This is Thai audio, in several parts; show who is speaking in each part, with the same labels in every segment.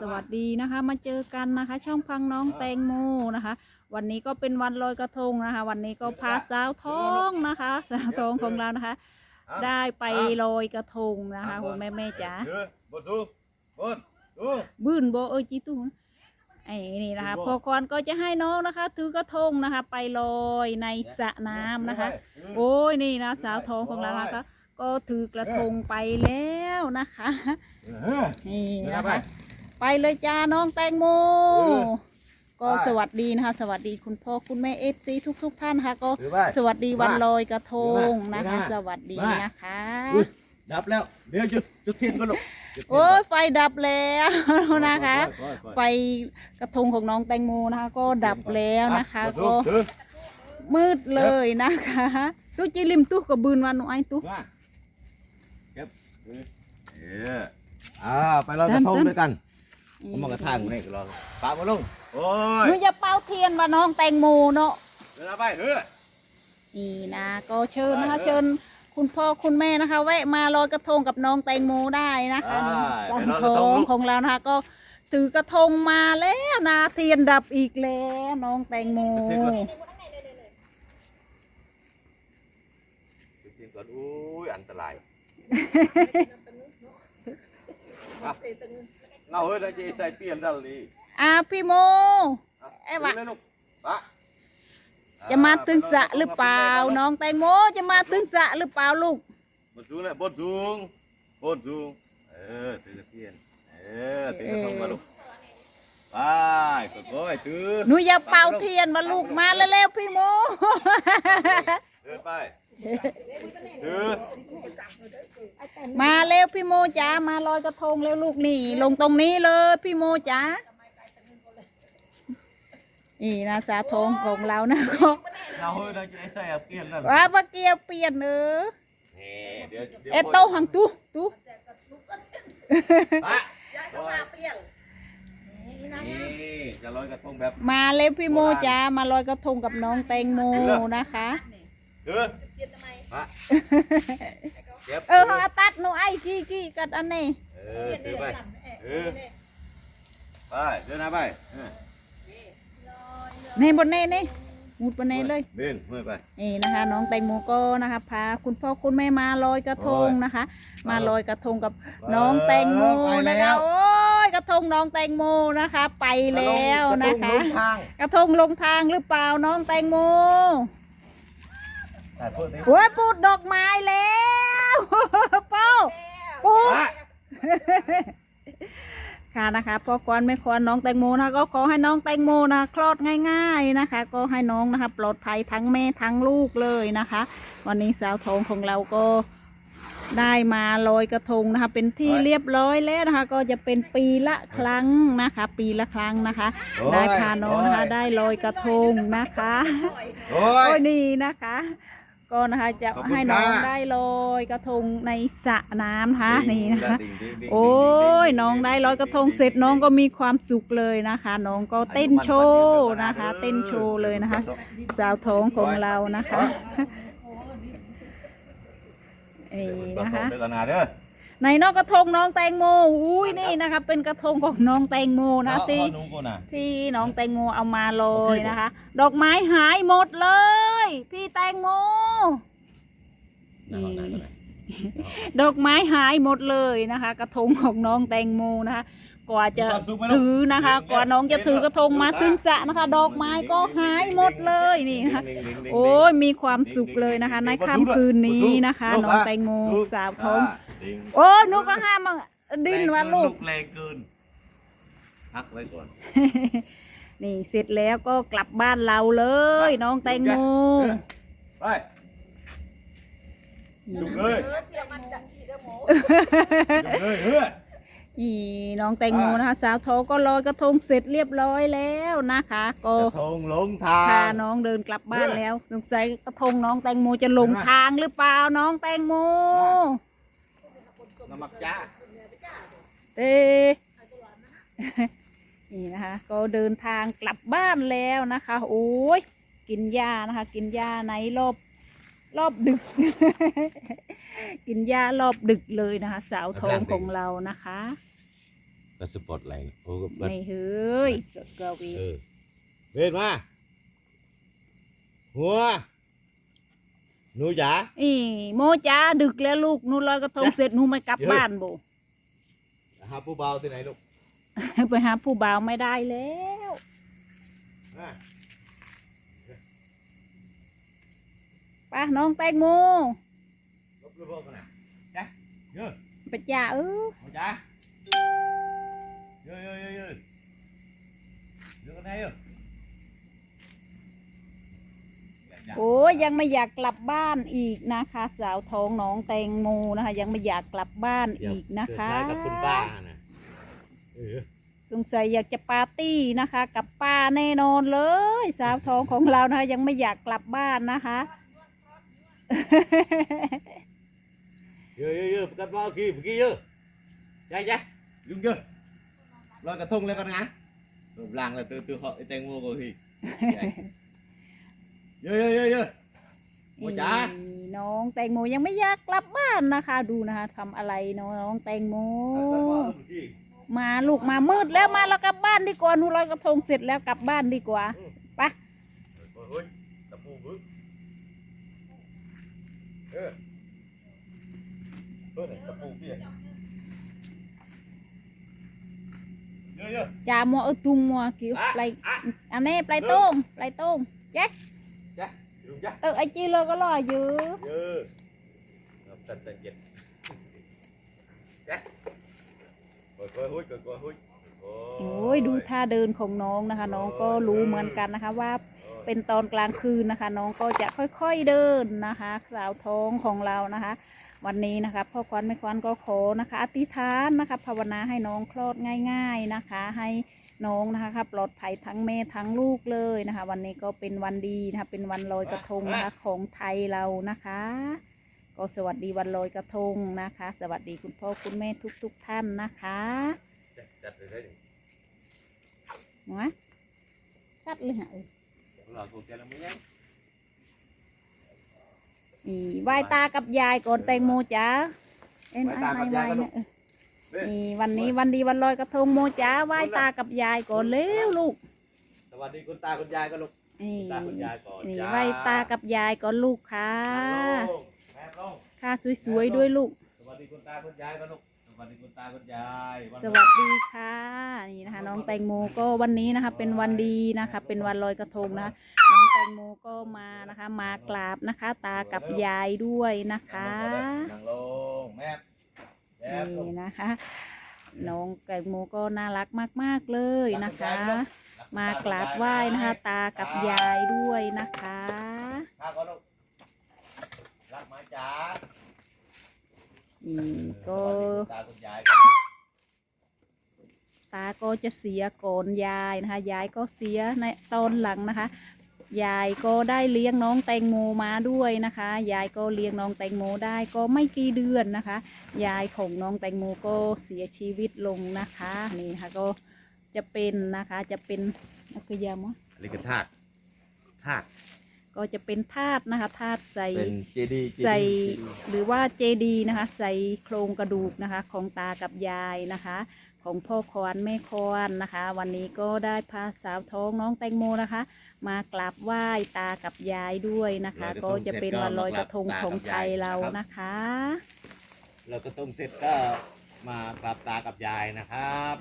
Speaker 1: สวัสดีนะคะ มาเจอกันนะคะ ช่องพังน้องแตงโมนะคะ วันนี้ก็เป็นวันลอยกระทงนะคะ วันนี้ก็พาสาวท้องนะคะ สาวท้องของเรานะคะ ได้ไปลอยกระทงนะคะคุณแม่แม่จ๋า
Speaker 2: บื้น
Speaker 1: โบเอ้ยจีตุงไอ้นี่นะคะพอก่อนก็จะให้น้องนะคะถือกระทงนะคะ ไปลอยในสระน้ำนะคะ โอ้ยนี่นะสาวท้องของเรานะคะก็ถือกระทงไปแล้วนะคะนี่นะคะ ไปเลยจ้าน้องแตงโม
Speaker 2: เออ
Speaker 1: ก็
Speaker 2: ไป
Speaker 1: สวัสดีนะคะ สวัสดีคุณพ่อคุณแม่เอฟซีทุกทุกๆท่านนะคะก็
Speaker 2: ถือไป
Speaker 1: สวัสดีวัน
Speaker 2: ไป
Speaker 1: ลอยกระทงนะคะ
Speaker 2: ไป
Speaker 1: สวัสดี
Speaker 2: ไป
Speaker 1: นะคะ
Speaker 2: อุ๊ยดับแล้วเดี๋ยวจุดจุดเทียนก็ลูกจุดเทีน
Speaker 1: โอ้ย
Speaker 2: ก่น
Speaker 1: ไฟดับแล้วนะคะ
Speaker 2: ปล่อยปล่อย
Speaker 1: ไฟกระทงของน้องแตงโมนะคะ ก็ดับแล้วนะคะ
Speaker 2: อ่
Speaker 1: ก็
Speaker 2: ถือ
Speaker 1: มืดเลยนะคะตู้จิลิมตู้กับบืนวันหนูไอ้ตู้
Speaker 2: มาเก็บถือเอออ่าไปลอยกระทงด้วยกัน ผมมากระทางนี่ก็รอปามาลงโอ้
Speaker 1: ห
Speaker 2: ย
Speaker 1: นูจะเป่าเทียนว่าน้องแตงโมเนาะ
Speaker 2: เดินเอาไปเออ
Speaker 1: นี่นะก็เชิญนะคะ
Speaker 2: ได้เลย
Speaker 1: เชิญคุณพ่อคุณแม่นะคะ แวะมาลอยกระทงกับน้องแตงโมได้นะคะ
Speaker 2: ได้
Speaker 1: น้อง
Speaker 2: ไปลอยกระทง
Speaker 1: ทอง
Speaker 2: ลูก
Speaker 1: ของเรานะคะก็ถือกระทงมาแล้วนะเทียนดับอีกแล้วน้องแตงโม
Speaker 2: จุดเทียนก่อนอุ้ยอันตรายอะ เราเฮ้ยเราจะใส่เปลี่ยนได้เลย
Speaker 1: อะพี่โม
Speaker 2: อะ
Speaker 1: เอ้ยวะ
Speaker 2: ถืลลูกปะ
Speaker 1: จะมาตึงสระหรือเปล่าน้องแตงโมจะมาตึงสระหรือเปล่าลูก
Speaker 2: บนสูงเลยบนสูงบนสูงเออถือกระเทียนเออถือกระทงมาลูกไปค่อยๆถือ
Speaker 1: หนูอย่าเป่าเทียนมาลูกมาเร็วๆพี่โม
Speaker 2: เดินไปถือ
Speaker 1: มาเร็วพี่โมจ๋ามาลอยกระทงเร็วลูกนี่ ลงตรงนี้เลยพี่โมจ๋านี่นะสาทงของเรานะก็
Speaker 2: เราเฮ้ยเราจะได้ใส่เปลี่ยนนั่น
Speaker 1: ว่าเมื่อกี้เปลี่ยนเออ
Speaker 2: นี่เดี๋ยวดี๋ยว
Speaker 1: เอโตหังตุตุ
Speaker 2: ปะนี่จะลอยกระทงแบบ
Speaker 1: มาเร็วพี่โมจ๋ามาลอยกระทงกับน้องแตงโมนะคะ
Speaker 2: ถือ ปะเก็บ
Speaker 1: เออเขาเอาตัดหนูไอ้กี้กี้กัดอันนี้
Speaker 2: เออถือไปเออไปเดินหน้าไปเออ
Speaker 1: นี่บนเน่นี่มุดบนเน่เลย
Speaker 2: เดินมือไป
Speaker 1: นี่นะคะ น้องแตงโมก็นะคะพาคุณพ่อคุณแม่มาลอยกระทงนะคะ มาลอยกระทงกับน้องแตงโม
Speaker 2: ไปแล้
Speaker 1: นะคะ
Speaker 2: ว
Speaker 1: โอ้ยกระทงน้องแตงโมนะคะ ไปแล้วนะคะ
Speaker 2: กรทงลงทาง
Speaker 1: กระทงลงทางหรือเปล่าน้องแตงโม
Speaker 2: แต่พูดดิ
Speaker 1: โอ้ยปูดดอกไม้แล้วเป้าปูด
Speaker 2: ปะ
Speaker 1: ค่ะนะคะพ่อควรไม่ควรน้องแตงโมนะคะก็ขอให้น้องแตงโมนะคลอดง่าย ๆนะคะ ก็ให้น้องนะคะ ปลอดภัยทั้งแม่ทั้งลูกเลยนะคะ วันนี้สาวทองของเราก็ได้มาลอยกระทงนะคะ เป็นที่เรียบร้อยแล้วนะคะ ก็จะเป็นปีละครั้งนะคะ ปีละครั้งนะคะ ได้พาน้องนะคะได้ลอยกระทงนะคะ
Speaker 2: โอ้
Speaker 1: โอ้
Speaker 2: ย
Speaker 1: ยนี่นะคะ ก็นะคะจะ
Speaker 2: ขอบคุณ
Speaker 1: ให้น้อง
Speaker 2: ค่ะ
Speaker 1: ได้ลอยกระทงในสระน้ำนะคะนี่นะคะ
Speaker 2: ดิ่งดิ่งดิ่ง
Speaker 1: โอ้ยน้องได้ลอยกระทงเสร็จน้องก็มีความสุขเลยนะคะ น้องก็เต้นโชว์นะคะ เต้นโชว์เลยนะคะ สาวท้องของเรานะคะนี่
Speaker 2: นะ
Speaker 1: นะคะคะ
Speaker 2: เดินหน้าเด้อ
Speaker 1: ในนอกกระทงน้องแตงโมอุ้ยนี่นะคะ เป็นกระทงของน้องแตงโมนะที่
Speaker 2: เอาเอาหนุ่มก่อนนะ
Speaker 1: ที่น้องแตงโมเอามาลอยนะคะ ดอกไม้หายหมดเลย พี่แตงโม
Speaker 2: นั่งก่อนนั่งก่อน
Speaker 1: ดอกไม้หายหมดเลยนะคะ กระทงของน้องแตงโมนะคะ กว่าจะ
Speaker 2: มีความสุขไหมลูก
Speaker 1: ถือนะคะ กว่าน้องจะถือกระทงมาถึงสระนะคะ ดอกไม้ก็หายหมดเลยนี่นะคะ
Speaker 2: ดิ่งดิ่งดิ่งดิ่ง
Speaker 1: โอ้ยมีความสุขเลยนะคะ ในค่ำคืนนี้นะคะ น้องแตงโมสาวท้อง
Speaker 2: ดิ่ง
Speaker 1: โอ้ยหนูก็ห้ามมาดิ้นว่าลูก
Speaker 2: แรงเกินพักไว้ก่อน
Speaker 1: นี่เสร็จแล้วก็กลับบ้านเราเลย น้องแตงโม
Speaker 2: ไปจุกเลยจุกเลยเฮ้ย
Speaker 1: นี่น้องแตงโมนะคะสาวท้องก็ลอยกระทงเสร็จเรียบร้อยแล้วนะคะก็
Speaker 2: กระทงลงทา
Speaker 1: พางน้องเดินกลับบ้านแล้วสงสัยกระทงน้องแตงโมจะหลงทางหรือเปล่าน้องแตงโม
Speaker 2: น้ำมักจ้า
Speaker 1: เต้ นี่นะคะ ก็เดินทางกลับบ้านแล้วนะคะ โอ้ยกินหญ้านะคะ กินหญ้าในรอบรอบดึก กินหญ้ารอบดึกเลยนะคะ สาวทองของเรานะคะ
Speaker 2: ไปก็สปอร์ตไลท์โอ้ก็เปิด
Speaker 1: ไม่เฮ้ยเกเกวี
Speaker 2: เออเว้นมาหัวหนูจ๋า
Speaker 1: อีโมจ้าดึกแล้วลูกหนูลอยกระทงเสร็จหนูไม่กลับ
Speaker 2: เดี๋ยว
Speaker 1: บ้านโบ
Speaker 2: หาผู้เบาที่ไหนลูก
Speaker 1: ไปหาผู้บ่าวไม่ได้แล้ว
Speaker 2: มา
Speaker 1: ไป้าน้องแตงโม
Speaker 2: ลบลูกพ่อกันนะจ้ะเยอะ
Speaker 1: ไปจ่าเออ
Speaker 2: หนูจ๋าเยอะเยอะเยอะเยอะเยอะกันไหนเยอะ
Speaker 1: โอ้ยยังไม่อยากกลับบ้านอีกนะคะ สาวท้องน้องแตงโมนะคะ ยังไม่อยากกลับบ้านอีกนะคะ
Speaker 2: เกิดอะไรกับคุณป้านะเออ
Speaker 1: สงสัยอยากจะปาร์ตี้นะคะ กับป้าแน่นอนเลย สาวท้องของเรานะคะ ยังไม่อยากกลับบ้านนะคะ
Speaker 2: เยอะเยอะเยอะประกันว่ากี่เมื่อกี้เยอะใช่ใช่ยุ่งเยอะลอยกระทงเลยกันนะรูปร่างเลยตัวตัวเขาไอ้แตงโมกูทีเยอะเยอะเยอะเยอะโมจ๋า
Speaker 1: นี่น้องแตงโมยังไม่อยากกลับบ้านนะคะ ดูนะคะทำอะไรน้องแตงโม มาลูกมามืดแล้วมาเรากลับบ้านดีกว่าหนูลอยกระทงเสร็จแล้วกลับบ้านดีกว่าไปะ
Speaker 2: เฮ้ยตะปูบึ้งเออเออตะปูเปี้ยเยอะเยอะ
Speaker 1: จ่ามัวเออตุงมัวกิ้ว
Speaker 2: อะ
Speaker 1: ไป
Speaker 2: อะ
Speaker 1: อันนี้ไปโต้งไปโต้งเจ๊
Speaker 2: จ้ะยุ่งจ้ะ
Speaker 1: เออไอจีเลยก็รออยู่
Speaker 2: เยอะนับตันตันเย็น
Speaker 1: โอ้ยดูท่าเดินของน้องนะคะ น้องก็รู้เหมือนกันนะคะว่าเป็นตอนกลางคืนนะคะ น้องก็จะค่อยๆเดินนะคะสาวท้องของเรานะคะ วันนี้นะคะพ่อควันแม่ควันก็ขอนะคะ อธิษฐานนะคะ ภาวนาให้น้องคลอดง่าย ๆนะคะ ให้น้องนะคะครับปลอดภัยทั้งแม่ทั้งลูกเลยนะคะ วันนี้ก็เป็นวันดีนะคะ เป็นวันลอยกระทงนะคะของไทยเรานะคะ ก็สวัสดีวันลอยกระทงนะคะ สวัสดีคุณพ่อคุณแม่ทุกๆท่านนะคะ
Speaker 2: จัดจัดเลยได้ดิ
Speaker 1: หัวชัดเลยฮะเออ
Speaker 2: เราถูกใจเราไม่ยัง
Speaker 1: นี่ไหว้ตากับยายก่อนแตงโมจ้าเอ็น
Speaker 2: ไหว้
Speaker 1: ไอ้
Speaker 2: ตากับ
Speaker 1: ไม้
Speaker 2: ยาย
Speaker 1: ไม้
Speaker 2: ก่อนลู
Speaker 1: เนี่ย
Speaker 2: ก
Speaker 1: เออนี่วันนี้วันดีวันลอยกระทงโมจ้าไหว้ตากับยายก่อนเร็วลูก
Speaker 2: สวัสดีคุณตาคุณยายก็ลูก
Speaker 1: นี่
Speaker 2: ตาคุณยายก่อน
Speaker 1: นี่
Speaker 2: จ้า
Speaker 1: ไหว้ตากับยายก่อนลูกค่ะ สวยๆด้วยลูก
Speaker 2: สวัสดีคุณตาคุณยายก็ลูกสวัสดีคุณตาคุณยาย
Speaker 1: สวัสดีค่ะนี่นะคะ น้องแตงโมก็วันนี้นะคะ เป็นวันดีนะคะ เป็นวันลอยกระทงนะคะน้องแตงโมก็มานะคะ มากราบนะคะ ตากับยายด้วยนะคะ
Speaker 2: นั่งลงแม่แม่ลง
Speaker 1: นี่นะคะ น้องแตงโมก็น่ารักมาก ๆเลยนะคะ มากราบไหว้นะคะ ตากับยายด้วยนะคะ
Speaker 2: ข้าก็ลูกรักไหมจ๋า
Speaker 1: นี่ก็
Speaker 2: ตาคุณยาย
Speaker 1: ตาก็จะเสียก่อนยายนะคะ ยายก็เสียในตอนหลังนะคะ ยายก็ได้เลี้ยงน้องแตงโมมาด้วยนะคะ ยายก็เลี้ยงน้องแตงโมได้ก็ไม่กี่เดือนนะคะ ยายของน้องแตงโมก็เสียชีวิตลงนะคะนี่นะคะก็จะเป็นนะคะจะเป็นนักยามะ
Speaker 2: อันนี้คือธาตุธาตุ
Speaker 1: ก็จะเป็นธาตุนะคะธาตุใส่
Speaker 2: เป็นเจดีย์เจดีย์
Speaker 1: ใส่
Speaker 2: เจดีย์
Speaker 1: หรือว่าเจดีนะคะ ใส่โครงกระดูกนะคะ ของตากับยายนะคะ ของพ่อควานแม่ควานนะคะ วันนี้ก็ได้พาสาวท้องน้องแตงโมนะคะ มากราบไหว้ตากับยายด้วยนะคะ ก็จะเป็นวันลอยกระทงของไทยเรานะคะ
Speaker 2: เราก็ต้มเสร็จก็มากราบตากับยายนะครับ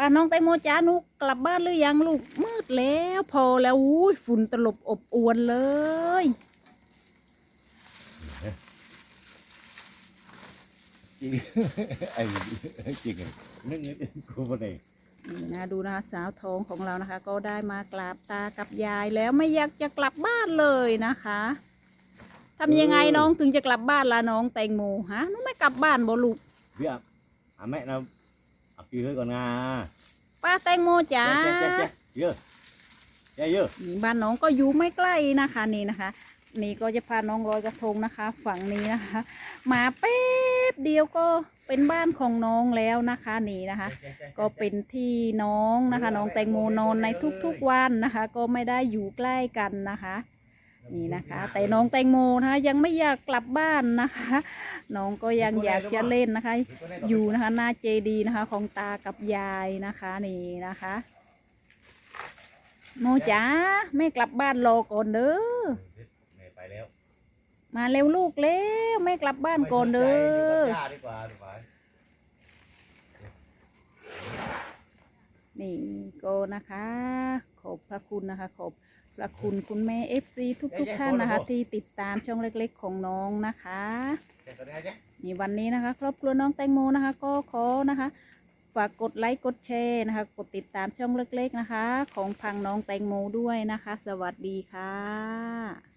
Speaker 1: ป้าน้องแตงโมจ้านุกกลับบ้านหรือยังลูกมืดแล้วพอแล้วอุ้ยฝุ่นตลบอบอวนเลย
Speaker 2: จริงไอ้จริงนึกนึกกูบ่ได้
Speaker 1: นี่นะดูนะคะสาวทองของเรานะคะ ก็ได้มากราบตากับยายแล้วไม่อยากจะกลับบ้านเลยนะคะทำยังไงน้องถึงจะกลับบ้านล่ะน้องแตงโมฮะน้ไม่กลับบ้านบ่ลูก
Speaker 2: พี่อ่อะแม่นะ เอากี่ให้ก่อนนะ
Speaker 1: ป้าแตงโมจ๋า
Speaker 2: เจ๊เจ๊เจ๊เยอะเจ๊เยอะ
Speaker 1: นี่บ้านน้องก็อยู่ไม่ใกล้นะคะนี่นะคะ นี่ก็จะพาน้องลอยกระทงนะคะ ฝั่งนี้นะคะมาแป๊บเดียวก็เป็นบ้านของน้องแล้วนะคะนี่นะคะ ก็เป็นที่น้องนะคะ น้องแตงโมนอนในทุกๆวันนะคะ ก็ไม่ได้อยู่ใกล้กันนะคะ นี่นะคะแต่น้องแตงโมนะคะยังไม่อยากกลับบ้านนะคะ น้องก็ยังอยากจะเล่นนะคะ อยู่นะคะหน้าเจดีย์นะคะ ของตากับยายนะคะนี่นะคะ โมจ๋าแม่กลับบ้านรอก่อนเด้อ
Speaker 2: แม่ไปแล้ว
Speaker 1: มาเร็วลูกเร็วแม่กลับบ้านก่อนเด้อ
Speaker 2: ไปยู่กับย่าดีกว่าดีกว่า
Speaker 1: นี่ก็นะคะ ขอบพระคุณนะคะ ขอบพระคุณคุณแม่เอฟซีทุกทุกๆท่านนะคะ ที่ติดตามช่องเล็กๆของน้องนะคะ
Speaker 2: เสร็จตัวนี้จ้ะ
Speaker 1: นี่วันนี้นะคะ ครอบครัวน้องแตงโมนะคะ ก็ขอนะคะฝากกดไลค์กดแชร์นะคะ กดติดตามช่องเล็กๆนะคะ ของพังน้องแตงโมด้วยนะคะ สวัสดีค่ะ